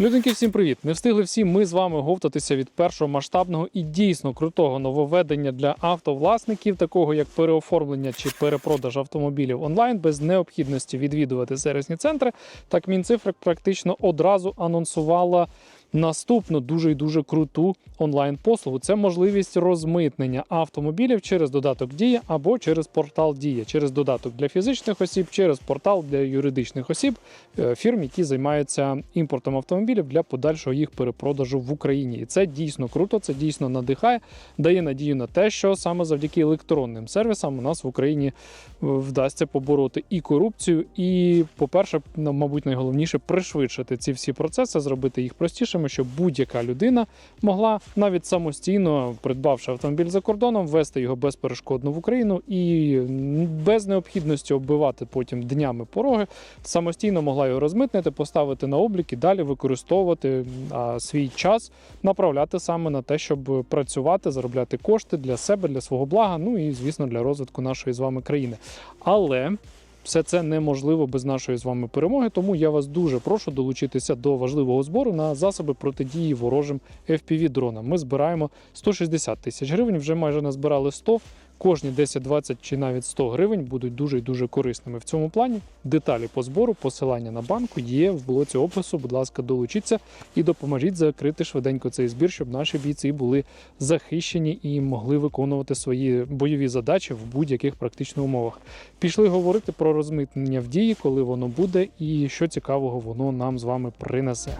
Людинки, всім привіт! Не встигли всі ми з вами говтатися від першого масштабного і дійсно крутого нововведення для автовласників, такого як переоформлення чи перепродаж автомобілів онлайн без необхідності відвідувати сервісні центри. Так Мінцифра практично одразу анонсувала наступну дуже і дуже круту онлайн-послугу. Це можливість розмитнення автомобілів через додаток Дія або через портал Дія, через додаток для фізичних осіб, через портал для юридичних осіб е, фірм, які займаються імпортом автомобілів для подальшого їх перепродажу в Україні. І це дійсно круто, це дійсно надихає, дає надію на те, що саме завдяки електронним сервісам у нас в Україні е, вдасться побороти і корупцію, і, по-перше, ну, мабуть, найголовніше пришвидшити ці всі процеси, зробити їх простішими, щоб будь-яка людина могла навіть самостійно, придбавши автомобіль за кордоном, ввести його безперешкодно в Україну і без необхідності оббивати потім днями пороги, самостійно могла його розмитнити, поставити на облік і далі використовувати а, свій час, направляти саме на те, щоб працювати, заробляти кошти для себе, для свого блага, ну і звісно для розвитку нашої з вами країни. Але все це неможливо без нашої з вами перемоги. Тому я вас дуже прошу долучитися до важливого збору на засоби протидії ворожим fpv дронам. Ми збираємо 160 тисяч гривень. Вже майже назбирали 100. Кожні 10, 20 чи навіть 100 гривень будуть дуже і дуже корисними в цьому плані. Деталі по збору, посилання на банку є в блоці опису. Будь ласка, долучіться і допоможіть закрити швиденько цей збір, щоб наші бійці були захищені і могли виконувати свої бойові задачі в будь-яких практично умовах. Пішли говорити про розмитнення в дії, коли воно буде, і що цікавого воно нам з вами принесе.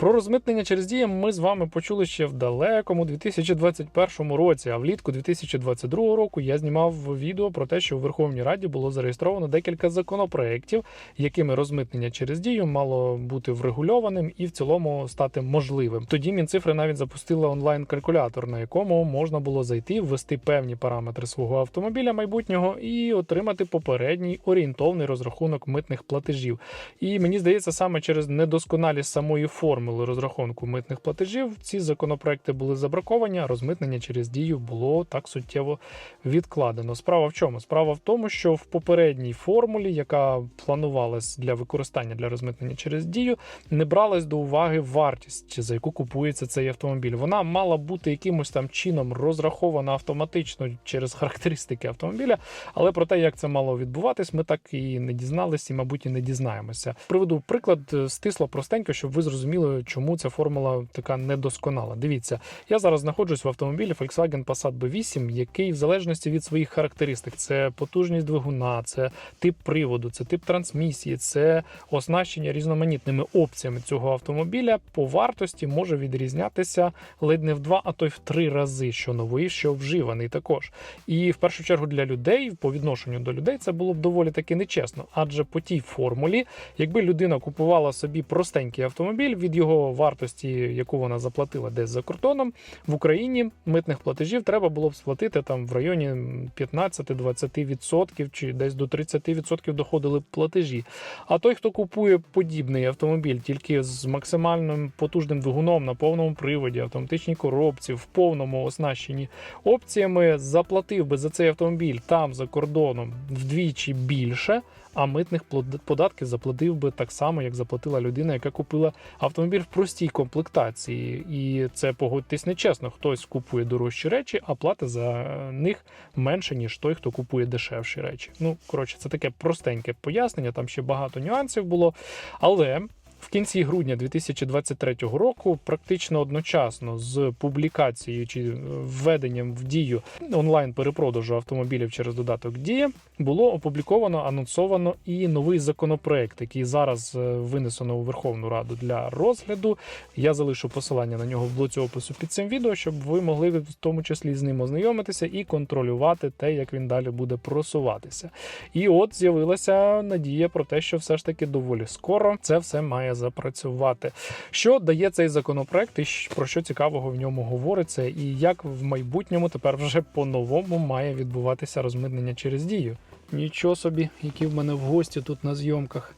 Про розмитнення через дії ми з вами почули ще в далекому 2021 році. А влітку 2022 року я знімав відео про те, що у Верховній Раді було зареєстровано декілька законопроєктів, якими розмитнення через дію мало бути врегульованим і в цілому стати можливим. Тоді Мінцифри навіть запустила онлайн-калькулятор, на якому можна було зайти, ввести певні параметри свого автомобіля майбутнього і отримати попередній орієнтовний розрахунок митних платежів. І мені здається, саме через недосконалість самої формули розрахунку митних платежів ці законопроекти були забраковані, а розмитнення через дію було так суттєво відкладено. Справа в чому? Справа в тому, що в попередній формулі, яка планувалась для використання для розмитнення через дію, не бралась до уваги вартість, за яку купується цей автомобіль. Вона мала бути якимось там чином розрахована автоматично через характеристики автомобіля, але про те, як це мало відбуватись, ми так і не дізналися, і, мабуть, і не дізнаємося. Приведу приклад е, стисло простенько, щоб ви зрозуміли, чому ця формула така недосконала. Дивіться, я зараз знаходжусь в автомобілі Volkswagen Passat B8, який в залежності від своїх характеристик, це потужність двигуна, це тип приводу, це тип трансмісії, це оснащення різноманітними опціями цього автомобіля по вартості може відрізнятися ледь не в два, а то й в три рази, що новий, що вживаний також. І в першу чергу для людей, по відношенню до людей, це було б доволі таки нечесно. Адже по тій формулі, якби людина купувала собі простенький автомобіль від його вартості, яку вона заплатила десь за кордоном, в Україні митних платежів треба було б сплатити там в районі 15-20% чи десь до 30% доходили б платежі. А той, хто купує подібний автомобіль тільки з максимальним потужним двигуном на повному приводі, автоматичній коробці, в повному оснащенні опціями, заплатив би за цей автомобіль там за кордоном вдвічі більше. А митних податків заплатив би так само, як заплатила людина, яка купила автомобіль в простій комплектації. І це погодьтесь нечесно. Хтось купує дорожчі речі, а платить за них менше, ніж той, хто купує дешевші речі. Ну, коротше, це таке простеньке пояснення, там ще багато нюансів було. Але в кінці грудня 2023 року, практично одночасно з публікацією чи введенням в дію онлайн перепродажу автомобілів через додаток Дія, було опубліковано, анонсовано і новий законопроект, який зараз е, винесено у Верховну Раду для розгляду. Я залишу посилання на нього в блоці опису під цим відео, щоб ви могли в тому числі з ним ознайомитися і контролювати те, як він далі буде просуватися. І от з'явилася надія про те, що все ж таки доволі скоро це все має запрацювати. Що дає цей законопроект, і про що цікавого в ньому говориться, і як в майбутньому тепер вже по-новому має відбуватися розмитнення через дію. Нічого собі, які в мене в гості тут на зйомках.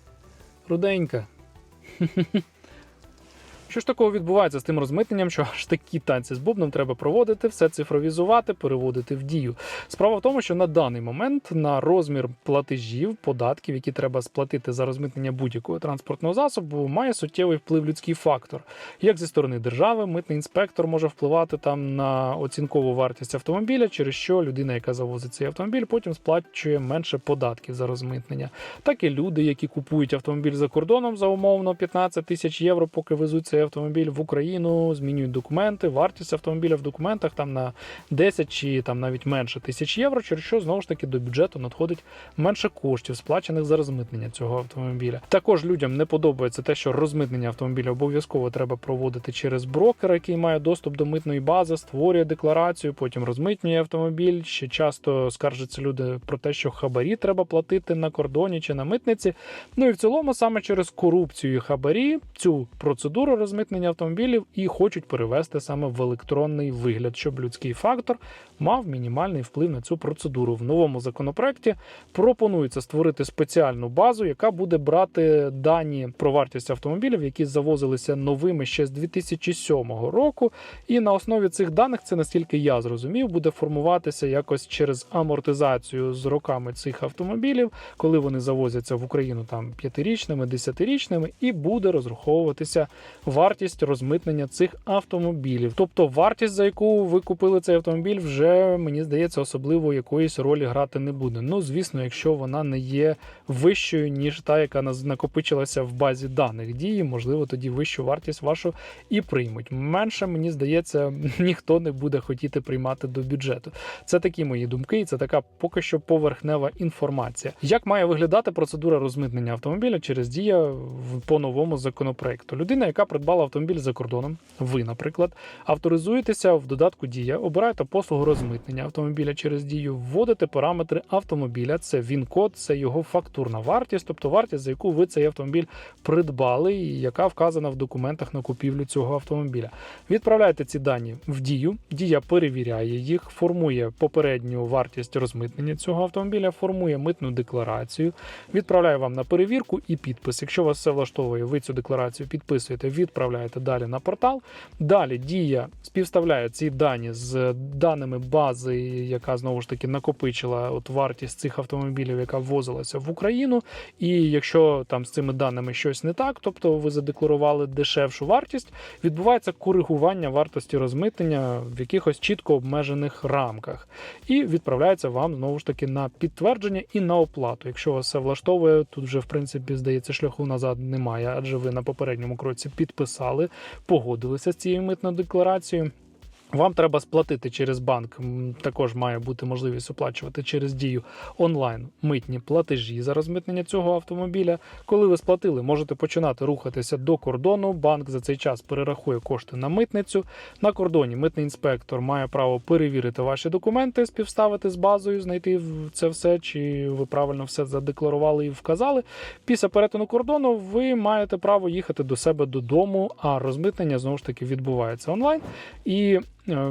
Руденька. Що ж такого відбувається з тим розмитненням, що аж такі танці з бубном треба проводити, все цифровізувати, переводити в дію. Справа в тому, що на даний момент на розмір платежів, податків, які треба сплатити за розмитнення будь-якого транспортного засобу, має суттєвий вплив людський фактор. Як зі сторони держави, митний інспектор може впливати там на оцінкову вартість автомобіля, через що людина, яка завозить цей автомобіль, потім сплачує менше податків за розмитнення. Так і люди, які купують автомобіль за кордоном за умовно 15 тисяч євро, поки везуть цей автомобіль в Україну, змінюють документи, вартість автомобіля в документах там на 10 чи там навіть менше тисяч євро, через що знову ж таки до бюджету надходить менше коштів, сплачених за розмитнення цього автомобіля. Також людям не подобається те, що розмитнення автомобіля обов'язково треба проводити через брокера, який має доступ до митної бази, створює декларацію, потім розмитнює автомобіль. Ще часто скаржаться люди про те, що хабарі треба платити на кордоні чи на митниці. Ну і в цілому саме через корупцію і хабарі цю процедуру розмитнення автомобілів і хочуть перевести саме в електронний вигляд, щоб людський фактор мав мінімальний вплив на цю процедуру. В новому законопроекті пропонується створити спеціальну базу, яка буде брати дані про вартість автомобілів, які завозилися новими ще з 2007 року. І на основі цих даних, це наскільки я зрозумів, буде формуватися якось через амортизацію з роками цих автомобілів, коли вони завозяться в Україну там п'ятирічними, десятирічними, і буде розраховуватися вартість розмитнення цих автомобілів. Тобто вартість, за яку ви купили цей автомобіль, вже мені здається, особливо якоїсь ролі грати не буде. Ну, звісно, якщо вона не є вищою, ніж та, яка накопичилася в базі даних дії, можливо, тоді вищу вартість вашу і приймуть. Менше, мені здається, ніхто не буде хотіти приймати до бюджету. Це такі мої думки, і це така поки що поверхнева інформація. Як має виглядати процедура розмитнення автомобіля через дія по новому законопроекту? Людина, яка придбала автомобіль за кордоном, ви, наприклад, авторизуєтеся в додатку Дія, обираєте послугу розмитнення автомобіля через дію, вводите параметри автомобіля. Це він-код, це його фактурна вартість, тобто вартість, за яку ви цей автомобіль придбали, і яка вказана в документах на купівлю цього автомобіля. Відправляєте ці дані в дію. Дія перевіряє їх, формує попередню вартість розмитнення цього автомобіля, формує митну декларацію, відправляє вам на перевірку і підпис. Якщо вас все влаштовує, ви цю декларацію підписуєте, відправляєте далі на портал. Далі дія співставляє ці дані з даними бази, яка знову ж таки накопичила от вартість цих автомобілів, яка ввозилася в Україну. І якщо там з цими даними щось не так, тобто ви задекларували дешевшу вартість, відбувається коригування вартості розмитнення в якихось чітко обмежених рамках, і відправляється вам знову ж таки на підтвердження і на оплату. Якщо вас все влаштовує, тут вже в принципі здається шляху назад немає, адже ви на попередньому кроці підписали, погодилися з цією митною декларацією. Вам треба сплатити через банк. Також має бути можливість оплачувати через дію онлайн митні платежі за розмитнення цього автомобіля. Коли ви сплатили, можете починати рухатися до кордону. Банк за цей час перерахує кошти на митницю. На кордоні митний інспектор має право перевірити ваші документи, співставити з базою, знайти це все, чи ви правильно все задекларували і вказали. Після перетину кордону ви маєте право їхати до себе додому, а розмитнення знову ж таки відбувається онлайн. І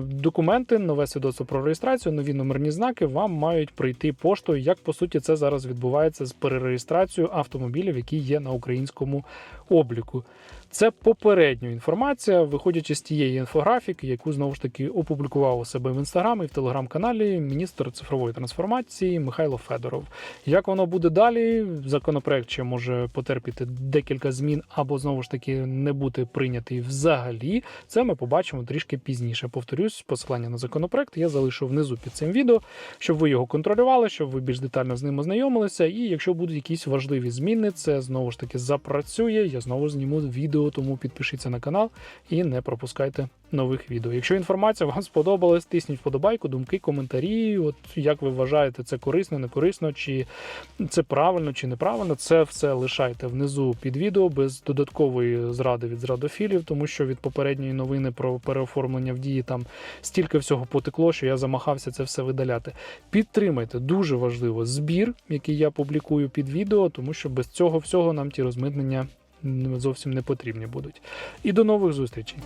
документи, нове свідоцтво про реєстрацію, нові номерні знаки вам мають прийти поштою. Як по суті це зараз відбувається з перереєстрацією автомобілів, які є на українському обліку. Це попередня інформація, виходячи з тієї інфографіки, яку знову ж таки опублікував у себе в інстаграмі і в телеграм-каналі міністр цифрової трансформації Михайло Федоров. Як воно буде далі? Законопроект ще може потерпіти декілька змін або знову ж таки не бути прийнятий взагалі. Це ми побачимо трішки пізніше. Повторюсь, посилання на законопроект я залишу внизу під цим відео, щоб ви його контролювали, щоб ви більш детально з ним ознайомилися. І якщо будуть якісь важливі зміни, це знову ж таки запрацює. Я знову зніму відео, тому підпишіться на канал і не пропускайте нових відео. Якщо інформація вам сподобалась, тисніть вподобайку, думки, коментарі. От як ви вважаєте, це корисно, не корисно, чи це правильно чи неправильно, це все лишайте внизу під відео без додаткової зради від зрадофілів, тому що від попередньої новини про переоформлення в дії там стільки всього потекло, що я замахався це все видаляти. Підтримайте дуже важливо збір, який я публікую під відео, тому що без цього всього нам ті розмитнення зовсім не потрібні будуть. І до нових зустрічей.